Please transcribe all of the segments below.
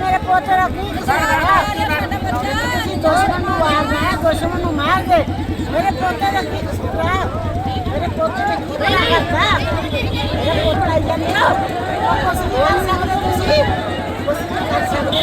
ਮੇਰੇ ਪੋਤੇ ਦਾ ਤੁਸੀਂ ਦੁਸ਼ਮਣ ਨੂੰ ਮਾਰਨਾ ਦੁਸ਼ਮਣ ਨੂੰ ਮਾਰ ਦੇ ਮੇਰੇ ਪੋਤੇ ਦਾ ਕੀ ਮੇਰੇ ਪੋਤੇ ਦਾ ਬਣਾ ਕਰਤਾ ਮੇਰੇ ਪੋਤਾ ਆਈ ਜਾਂਦੇ ਨਾ ਉਹ ਕੁਛ ਨਹੀਂ ਕਰ ਸਕਦੇ ਤੁਸੀਂ ਕੁਛ ਨਹੀਂ ਕਰ ਸਕਦੇ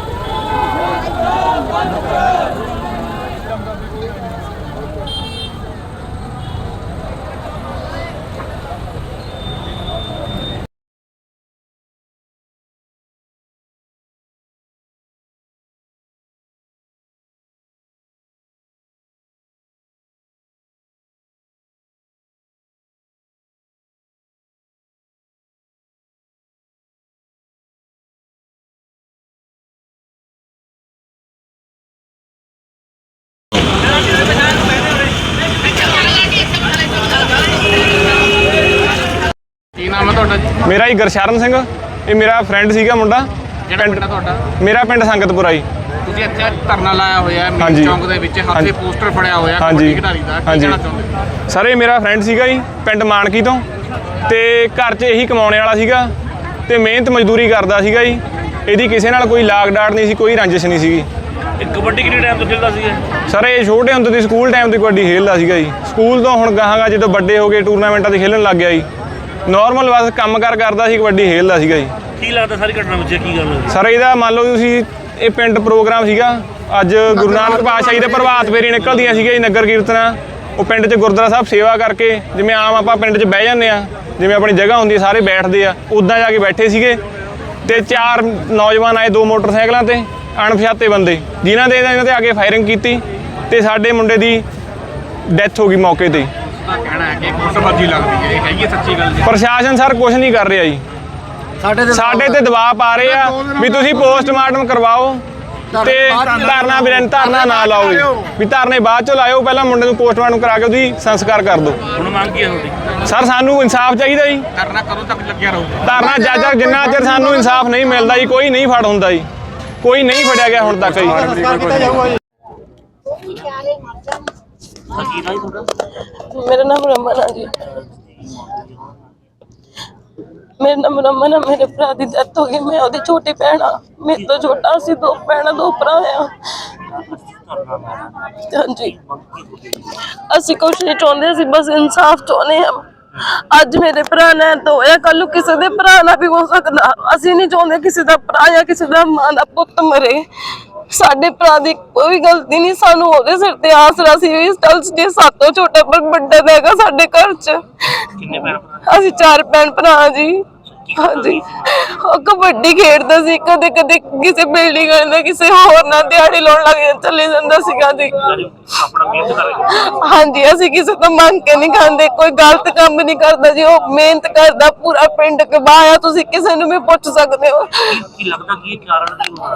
ਨਾਮ ਹੈ ਤੁਹਾਡਾ? ਜੀ? ਮੇਰਾ ਹੀ ਗਰਸ਼ਰਨ ਸਿੰਘ। ਇਹ ਮੇਰਾ ਫਰੈਂਡ ਸੀਗਾ ਮੁੰਡਾ। ਕਿਹੜਾ ਪਿੰਡ ਹੈ ਤੁਹਾਡਾ? ਮੇਰਾ ਪਿੰਡ ਸੰਗਤਪੁਰਾ ਜੀ। ਤੁਸੀਂ ਇੱਥੇ ਧਰਨਾ ਲਾਇਆ ਹੋਇਆ ਹੈ ਮੇਨ ਹਾਂਜੀ। ਚੌਂਕ ਦੇ ਵਿੱਚ ਹੱਥੇ ਹਾਂਜੀ। ਪੋਸਟਰ ਫੜਿਆ ਹੋਇਆ ਹਾਂਜੀ। ਕਬੱਡੀ ਖਿਡਾਰੀ ਦਾ। ਕੀ ਹਾਂਜੀ। ਕਹਿਣਾ ਚਾਹੁੰਦੇ ਸਰ ਇਹ ਮੇਰਾ ਫਰੈਂਡ ਸੀਗਾ ਜੀ ਪਿੰਡ ਮਾਨਕੀ ਤੋਂ। ਤੇ ਘਰ 'ਚ ਇਹੀ ਕਮਾਉਣੇ ਵਾਲਾ ਸੀਗਾ। ਤੇ ਮਿਹਨਤ ਮਜ਼ਦੂਰੀ ਕਰਦਾ ਸੀਗਾ ਜੀ। ਇਹਦੀ ਕਿਸੇ ਨਾਲ ਕੋਈ ਲਾਗ ਡਾਟ ਨਹੀਂ ਸੀ ਕੋਈ ਰੰਜਿਸ਼ ਨਹੀਂ ਸੀਗੀ। ਇਹ ਕਬੱਡੀ ਕਿੰਨੇ ਟਾਈਮ ਤੋਂ ਖੇਡਦਾ ਸੀ ਸਰ ਇਹ ਛੋਟੇ ਹੁੰਦੇ ਦੀ ਸਕੂਲ ਟਾਈਮ ਤੋਂ ਕਬੱਡੀ ਖੇਡਦਾ ਸੀਗਾ ਜੀ। ਸਕੂਲ ਤੋਂ ਹੁਣ ਗਾਹਾਂਗਾ ਜਦੋਂ ਵੱਡੇ ਹੋ ਗਏ ਟੂਰਨਾਮੈਂਟਾਂ 'ਤੇ ਖੇਡਣ ਲੱਗ ਗਿਆ ਜੀ। ਨਾਰਮਲ ਬਸ ਕੰਮ ਕਾਰ ਕਰਦਾ ਸੀ ਕਬੱਡੀ ਖੇਡਦਾ ਸੀਗਾ ਜੀ। ਕੀ ਲੱਗਦਾ ਸਾਰੀ ਘਟਨਾ ਵਿੱਚ ਕੀ ਗੱਲ ਹੋਈ? ਸਰ ਇਹਦਾ ਮੰਨ ਲਓ ਤੁਸੀਂ ਇਹ ਪਿੰਡ ਪ੍ਰੋਗਰਾਮ ਸੀਗਾ। ਅੱਜ ਗੁਰੂ ਨਾਨਕ ਪਾਤਸ਼ਾਹ ਜੀ ਦੇ ਪ੍ਰਭਾਤ ਫੇਰੀ ਨਿਕਲਦੀਆਂ ਸੀਗੀਆਂ ਜੀ ਨਗਰ ਕੀਰਤਨਾਂ। ਉਹ ਪਿੰਡ 'ਚ ਗੁਰਦੁਆਰਾ ਸਾਹਿਬ ਸੇਵਾ ਕਰਕੇ ਜਿਵੇਂ ਆਮ ਆਪਾਂ ਪਿੰਡ 'ਚ ਬਹਿ ਜਾਂਦੇ ਆ ਜਿਵੇਂ ਆਪਣੀ ਜਗ੍ਹਾ ਹੁੰਦੀ ਹੈ ਸਾਰੇ ਬੈਠਦੇ ਆ ਉਦਾਂ ਜਾ ਕੇ ਬੈਠੇ ਸੀਗੇ। ਤੇ ਚਾਰ ਨੌਜਵਾਨ ਆਏ ਦੋ ਮੋਟਰਸਾਈਕਲਾਂ ਤੇ ਅਣਪਛਾਤੇ ਬੰਦੇ ਜਿਨ੍ਹਾਂ ਦੇ ਇਹਨਾਂ ਤੇ ਆ ਕੇ ਫਾਇਰਿੰਗ ਕੀਤੀ। ਤੇ ਸਾਡੇ ਮੁੰਡੇ ਦੀ ਡੈਥ ਹੋ ਗਈ ਮੌਕੇ ਤੇ। ਦਾ ਕਹਿਣਾ ਹੈ ਕਿ ਗੁੱਟਬਾਜੀ ਲੱਗਦੀ ਹੈ ਇਹ ਹੈਗੀ ਹੈ ਸੱਚੀ ਗੱਲ ਜੀ। ਪ੍ਰਸ਼ਾਸਨ ਸਰ ਕੁਝ ਨਹੀਂ ਕਰ ਰਿਹਾ ਜੀ। ਸਾਡੇ ਤੇ ਦਬਾਅ ਪਾ ਰਹੇ ਆ ਵੀ ਤੁਸੀਂ ਪੋਸਟਮਾਰਟਮ ਕਰਵਾਓ ਤੇ ਧਰਨਾ ਬਿਰਨ ਧਰਨਾ ਨਾ ਲਾਓ ਜੀ। ਵੀ ਧਰਨੇ ਬਾਅਦ ਚ ਲਾਇਓ ਪਹਿਲਾਂ ਮੁੰਡੇ ਨੂੰ ਪੋਸਟਮਾਰਟਮ ਕਰਾ ਕੇ ਉਹਦੀ ਸੰਸਕਾਰ ਕਰ ਦਿਓ। ਹੁਣ ਮੰਗ ਕੀ ਹੈ ਤੁਹਾਡੀ? ਸਰ ਸਾਨੂੰ ਇਨਸਾਫ ਚਾਹੀਦਾ ਜੀ। ਧਰਨਾ ਕਦੋਂ ਤੱਕ ਲੱਗਿਆ ਰਹੂਗਾ? ਧਰਨਾ ਜੱਜ ਤੱਕ ਜਿੰਨਾ ਚਿਰ ਸਾਨੂੰ ਇਨਸਾਫ ਨਹੀਂ ਮਿਲਦਾ ਜੀ ਕੋਈ ਨਹੀਂ ਫੜ ਹੁੰਦਾ ਜੀ। ਕੋਈ ਨਹੀਂ ਫੜਿਆ ਗਿਆ ਹੁਣ ਤੱਕ ਜੀ। ਮੇਰਾ ਨਾਮ ਰਮਨ ਆ ਜੀ। ਮੇਰਾ ਨਾਮ ਰਮਨ ਆ ਮੇਰੇ ਭਰਾ ਦੀ ਡੈਥ ਹੋ ਗਈ ਮੈਂ ਉਹਦੀ ਛੋਟੀ ਭੈਣ ਆ। ਮੇਰੇ ਤੋਂ ਛੋਟਾ ਸੀ ਦੋ ਭੈਣਾਂ ਦੋ ਭਰਾ ਆ। ਹਾਂਜੀ। ਅਸੀਂ ਕੁਛ ਨਹੀਂ ਚਾਹੁੰਦੇ ਅਸੀਂ ਬਸ ਇਨਸਾਫ ਚਾਹੁੰਦੇ ਆ। ਅੱਜ ਮੇਰੇ ਭਰਾ ਨੇ ਤਾਂ ਹੋਇਆ ਕੱਲ ਨੂੰ ਕਿਸੇ ਦੇ ਭਰਾ ਨਾਲ ਵੀ ਹੋ ਸਕਦਾ। ਅਸੀਂ ਨਹੀਂ ਚਾਹੁੰਦੇ ਕਿਸੇ ਦਾ ਭਰਾ ਜਾਂ ਕਿਸੇ ਦਾ ਮਾਂ ਦਾ ਪੁੱਤ ਮਰੇ। ਸਾਡੇ ਭਰਾ ਦੀ ਕੋਈ ਗਲਤੀ ਨਹੀਂ ਸਾਨੂੰ ਉਹਦੇ ਸਿਰ ਤੇ ਆਸਰਾ ਸੀ ਇਸ ਗੱਲ ਜੇ ਸਾਤੋਂ ਛੋਟਾ ਪਰ ਵੱਡਾ ਹੈਗਾ ਸਾਡੇ ਘਰ 'ਚ। ਕਿੰਨੇ ਭੈਣ ਭਰਾ? ਅਸੀਂ ਚਾਰ ਭੈਣ ਭਰਾ ਜੀ। ਹਾਂਜੀ। ਉਹ ਕਬੱਡੀ ਖੇਡਦਾ ਸੀ ਕਦੇ ਕਦੇ ਕਿਸੇ ਬਿਲਡਿੰਗ ਨਾਲ ਕਿਸੇ ਹੋਰ ਨਾਲ ਦਿਹਾੜੀ ਲਾਉਣ ਲੱਗ ਜਾਂਦਾ ਚਲੇ ਜਾਂਦਾ ਸੀਗਾ ਜੀ ਆਪਣਾ ਮਿਹਨਤ ਕਰ ਹਾਂਜੀ ਅਸੀਂ ਕਿਸੇ ਤੋਂ ਮੰਗ ਕੇ ਨਹੀਂ ਖਾਂਦੇ ਕੋਈ ਗਲਤ ਕੰਮ ਨਹੀਂ ਕਰਦਾ ਜੀ ਉਹ ਮਿਹਨਤ ਕਰਦਾ ਪੂਰਾ ਪਿੰਡ ਕਬਾਇਆ ਤੁਸੀਂ ਕਿਸੇ ਨੂੰ ਵੀ ਪੁੱਛ ਸਕਦੇ ਹੋ। ਕੀ ਲੱਗਦਾ ਕੀ ਕਾਰਨ ਕੀ ਹੋਣਾ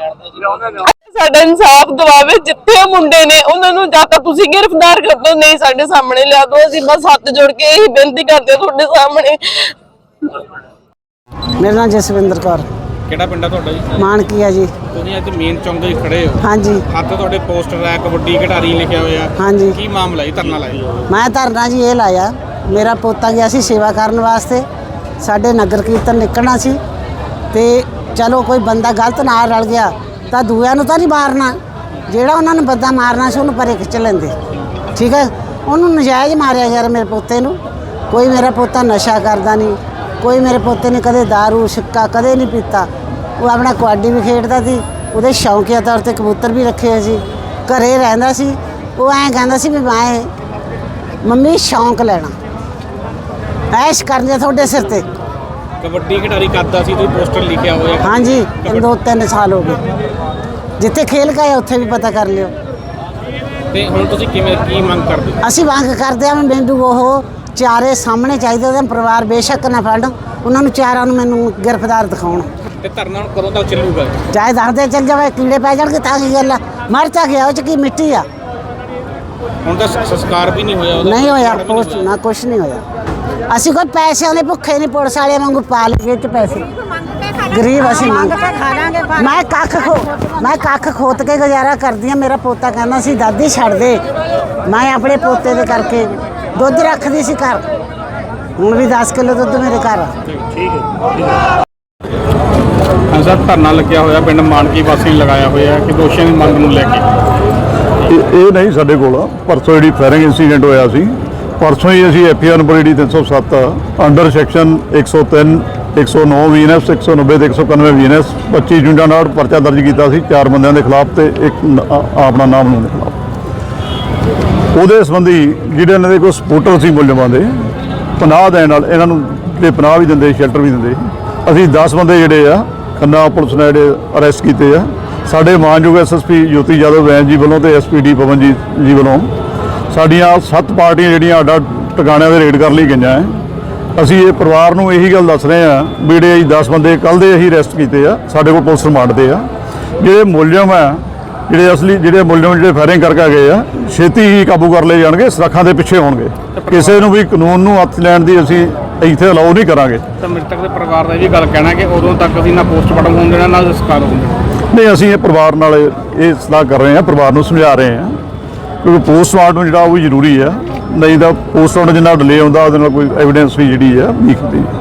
ਸਾਡਾ ਇਨਸਾਫ ਦਿਵਾਵੇ ਜਿੱਥੇ ਉਹ ਮੁੰਡੇ ਨੇ ਉਹਨਾਂ ਨੂੰ ਜਾਂ ਤਾਂ ਤੁਸੀਂ ਗ੍ਰਿਫਤਾਰ ਕਰ ਦਿਓ ਨਹੀਂ ਸਾਡੇ ਸਾਹਮਣੇ ਲਿਆ ਦਿਓ। ਅਸੀਂ ਬਸ ਹੱਥ ਜੋੜ ਕੇ ਇਹੀ ਬੇਨਤੀ ਕਰਦੇ ਹਾਂ ਤੁਹਾਡੇ ਸਾਹਮਣੇ। ਮੇਰਾ ਨਾਮ ਜਸਵਿੰਦਰ ਕੌਰ। ਕਿਹੜਾ ਪਿੰਡ ਹੈ ਤੁਹਾਡਾ ਜੀ? ਮਾਨਕੀ ਹੈ ਜੀ। ਤੁਸੀਂ ਅੱਜ ਮੇਨ ਚੌਂਕ ਦੇ ਵਿੱਚ ਖੜੇ ਹੋ। ਹਾਂਜੀ। ਹੱਥ ਤੁਹਾਡੇ ਪੋਸਟਰ ਹੈ ਕਬੱਡੀ ਖਿਡਾਰੀ ਲਿਖਿਆ ਹੋਇਆ। ਹਾਂਜੀ। ਕੀ ਮਾਮਲਾ ਹੈ ਧਰਨਾ ਲਾਇਆ? ਮੈਂ ਧਰਨਾ ਜੀ ਇਹ ਲਾਇਆ ਮੇਰਾ ਪੋਤਾ ਗਿਆ ਸੀ ਸੇਵਾ ਕਰਨ ਵਾਸਤੇ। ਸਾਡੇ ਨਗਰ ਕੀਰਤਨ ਨਿਕਲਣਾ ਸੀ ਤੇ ਚਲੋ ਕੋਈ ਬੰਦਾ ਗਲਤ ਨਾਲ ਰਲ ਗਿਆ ਤਾਂ ਦੂਆਂ ਨੂੰ ਤਾਂ ਨਹੀਂ ਮਾਰਨਾ। ਜਿਹੜਾ ਉਹਨਾਂ ਨੂੰ ਬੰਦਾ ਮਾਰਨਾ ਸੀ, ਉਹਨੂੰ ਪਰੇ ਖਿੱਚ ਲੈਂਦੇ। ਠੀਕ ਹੈ? ਉਹਨੂੰ ਨਜਾਇਜ਼ ਮਾਰਿਆ ਯਾਰ ਮੇਰੇ ਪੋਤੇ ਨੂੰ। ਕੋਈ ਮੇਰਾ ਪੋਤਾ ਨਸ਼ਾ ਕਰਦਾ ਨਹੀਂ। ਕੋਈ ਮੇਰੇ ਪੋਤੇ ਨੇ ਕਦੇ दारू, ਸਿੱਕਾ ਕਦੇ ਨਹੀਂ ਪੀਤਾ। ਉਹ ਆਪਣਾ ਕਬੱਡੀ ਵੀ ਖੇਡਦਾ ਸੀ। ਉਹਦੇ ਸ਼ੌਂਕੀਆ ਤੌਰ ਤੇ ਕਬੂਤਰ ਵੀ ਰੱਖੇ ਹੋਏ ਸੀ। ਘਰੇ ਰਹਿੰਦਾ ਸੀ। ਉਹ ਐਂ ਕਹਿੰਦਾ ਸੀ ਵੀ ਮੈਂ ਮੰਮੀ ਸ਼ੌਂਕ ਲੈਣਾ। ਐਸ਼ ਕਰਨੀ ਤੁਹਾਡੇ ਸਿਰ ਤੇ। ਕਬੱਡੀ ਖਿਡਾਰੀ ਕਰਦਾ ਸੀ ਤੁਸੀਂ ਪੋਸਟਰ ਲਿਖਿਆ ਹੋਇਆ। ਹਾਂਜੀ ਦੋ ਤਿੰਨ ਸਾਲ ਹੋ ਗਏ। ਜਿੱਥੇ ਖੇਲ ਗਏ ਉੱਥੇ ਵੀ ਪਤਾ ਕਰ ਲਿਓ। ਤੇ ਹੁਣ ਤੁਸੀਂ ਕਿਵੇਂ ਕੀ ਮੰਗ ਕਰਦੇ? ਹੋ? ਅਸੀਂ ਮੰਗ ਕਰਦੇ ਹਾਂ ਮੈਨੂੰ ਉਹ ਚਾਰੇ ਸਾਹਮਣੇ ਚਾਹੀਦੇ ਉਹਦਾ ਪਰਿਵਾਰ ਬੇਸ਼ੱਕ ਨਾ ਫੜ ਉਹਨਾਂ ਨੂੰ ਚਾਰਾਂ ਨੂੰ ਮੈਨੂੰ ਗ੍ਰਿਫਤਾਰ ਦਿਖਾਉਣ। ਤੇ ਧਰਨਾ ਹੁਣ ਕਦੋਂ ਤੱਕ ਚੱਲੂਗਾ? ਚਾਹੇ ਦੱਸਦੇ ਚੱਲ ਜਾਵੇ ਕੀੜੇ ਪੈ ਜਾਣਗੇ ਤਾਂ ਕੀ ਗੱਲ ਆ? ਮਰ ਤਾਂ ਗਿਆ ਉਹ ਚ ਕੀ ਮਿੱਟੀ ਆ? ਹੁਣ ਤਾਂ ਸ- ਸੰਸਕਾਰ ਵੀ ਨਹੀਂ ਹੋਇਆ ਉਹਦਾ। ਨਹੀਂ ਹੋਇਆ ਕੁਛ ਨਾ ਕੁਛ ਨਹੀਂ ਹੋਇਆ। ਅਸੀਂ ਕੋਈ ਪੈਸਿਆਂ ਦੇ ਭੁੱਖੇ ਨਹੀਂ ਪੁਲਿਸ ਵਾਲੇ ਵਾਂਗੂ ਪਾ ਲਈਏ ਚ ਪੈਸੇ। ਗਰੀਬ ਅਸੀਂ ਲਾਂਗੇ ਮੈਂ ਕੱਖ ਖੋ ਮੈਂ ਕੱਖ ਖੋਤ ਕੇ ਗੁਜ਼ਾਰਾ ਕਰਦੀ ਆ ਮੇਰਾ ਪੋਤਾ ਕਹਿੰਦਾ ਸੀ ਦਾਦੀ ਛੱਡ ਦੇ। ਮੈਂ ਆਪਣੇ ਪੋਤੇ ਦੇ ਕਰਕੇ ਦੁੱਧ ਰੱਖਦੀ ਸੀ ਘਰ। ਹੁਣ ਵੀ 10 ਕਿਲੋ ਦੁੱਧ ਮੇਰੇ ਘਰ ਆ। ਹਾਂ ਸਰ ਧਰਨਾ ਲੱਗਿਆ ਹੋਇਆ ਪਿੰਡ ਮਾਨਕੀ ਵਾਸੀ ਨੇ ਲਗਾਇਆ ਹੋਇਆ ਕਿ ਦੋਸ਼ੀਆਂ ਦੀ ਮੰਗ ਨੂੰ ਲੈ ਕੇ? ਇਹ ਇਹ ਨਹੀਂ ਸਾਡੇ ਕੋਲ। ਪਰਸੋਂ ਜਿਹੜੀ ਫਾਇਰਿੰਗ ਇਨਸੀਡੈਂਟ ਹੋਇਆ ਸੀ ਪਰਸੋਂ ਹੀ ਅਸੀਂ ਐਫਆਰ ਨੰਬਰ ਜਿਹੜੀ 307 ਅੰਡਰ ਸੈਕਸ਼ਨ 103 109 ਵੀਐਨਐਸ 190 ਤੇ 191 ਵੀਐਨਐਸ 25 ਜੁੰਡਾ ਨਾਲ ਪਰਚਾ ਦਰਜ ਕੀਤਾ ਸੀ ਚਾਰ ਬੰਦਿਆਂ ਦੇ ਖਿਲਾਫ ਤੇ ਇੱਕ ਆਪਣਾ ਨਾਮ ਨੂੰ ਦੇ ਖਿਲਾਫ। ਉਹਦੇ ਸੰਬੰਧੀ ਜਿਹੜੇ ਇਹਨਾਂ ਦੇ ਕੋਈ ਸਪੋਰਟਰ ਸੀ ਮੁਲਜ਼ਮਾਂ ਦੇ, ਪਨਾਹ ਦੇਣ ਨਾਲ ਇਹਨਾਂ ਨੂੰ ਜਿਹੜੇ ਪਨਾਹ ਵੀ ਦਿੰਦੇ, ਸ਼ੈਲਟਰ ਵੀ ਦਿੰਦੇ। ਅਸੀਂ 10 ਬੰਦੇ ਜਿਹੜੇ ਆ, ਖੰਨਾ ਪੁਲਿਸ ਨੇ ਜਿਹੜੇ ਅਰੈਸਟ ਕੀਤੇ ਆ। ਸਾਡੇ ਮਾਨਯੋਗ ਐਸਐਸਪੀ ਜੋਤੀ ਯਾਦਵ ਵੈਨ ਜੀ ਵੱਲੋਂ ਤੇ ਐਸਪੀਡੀ ਪਵਨਜੀਤ ਜੀ ਵੱਲੋਂ ਸਾਡੀਆਂ ਸੱਤ ਪਾਰਟੀਆਂ ਜਿਹੜੀਆਂ ਆਡਾ ਟਿਕਾਣਿਆਂ ਦੇ ਰੇਡ ਕਰ ਲਈ ਗਈਆਂ ਹੈ ਅਸੀਂ ਇਹ ਪਰਿਵਾਰ ਨੂੰ ਇਹੀ ਗੱਲ ਦੱਸ ਰਹੇ ਆ ਵੀ ਜਿਹੜੇ ਅਸੀਂ 10 ਬੰਦੇ ਕੱਲ ਦੇ ਅਸੀਂ ਅਰੈਸਟ ਕੀਤੇ ਆ ਸਾਡੇ ਕੋਲ ਪੁਲਿਸ ਰਿਮਾਂਡ ਤੇ ਆ। ਜਿਹੜੇ ਮੁਲਜ਼ਮ ਆ ਜਿਹੜੇ ਅਸਲੀ ਜਿਹੜੇ ਮੁਲਜ਼ਮ ਜਿਹੜੇ ਫਾਇਰਿੰਗ ਕਰਕੇ ਗਏ ਆ ਛੇਤੀ ਹੀ ਕਾਬੂ ਕਰ ਲਏ ਜਾਣਗੇ ਸੁਰੱਖਾਂ ਦੇ ਪਿੱਛੇ ਹੋਣਗੇ। ਕਿਸੇ ਨੂੰ ਵੀ ਕਾਨੂੰਨ ਨੂੰ ਹੱਥ ਲੈਣ ਦੀ ਅਸੀਂ ਇੱਥੇ ਅਲਾਉ ਨਹੀਂ ਕਰਾਂਗੇ। ਤਾਂ ਮ੍ਰਿਤਕ ਦੇ ਪਰਿਵਾਰ ਦਾ ਇਹ ਵੀ ਗੱਲ ਕਹਿਣਾ ਕਿ ਉਦੋਂ ਤੱਕ ਅਸੀਂ ਨਾ ਪੋਸਟਮਾਰਟਮ ਹੋਣ ਦੇਣਾ ਨਾ ਸੰਸਕਾਰ ਹੋਣ ਦੇਣਾ। ਨਹੀਂ ਅਸੀਂ ਇਹ ਪਰਿਵਾਰ ਨਾਲ ਇਹ ਸਲਾਹ ਕਰ ਰਹੇ ਹਾਂ ਪਰਿਵਾਰ ਨੂੰ ਸਮਝਾ ਰਹੇ ਹਾਂ। ਕਿਉਂਕਿ ਪੋਸਟਮਾਰਟਮ ਜਿਹੜਾ ਉਹ ਵੀ ਜ਼ਰੂਰੀ ਹੈ ਨਹੀਂ ਤਾਂ ਪੋਸਟਮਾਰਟਮ ਜਿੰਨਾ ਡਿਲੇ ਹੁੰਦਾ, ਉਹਦੇ ਨਾਲ ਕੋਈ ਐਵੀਡੈਂਸ ਵੀ ਜਿਹੜੀ ਹੈ ਵੀਕ ਹੁੰਦੀ। ਹੈ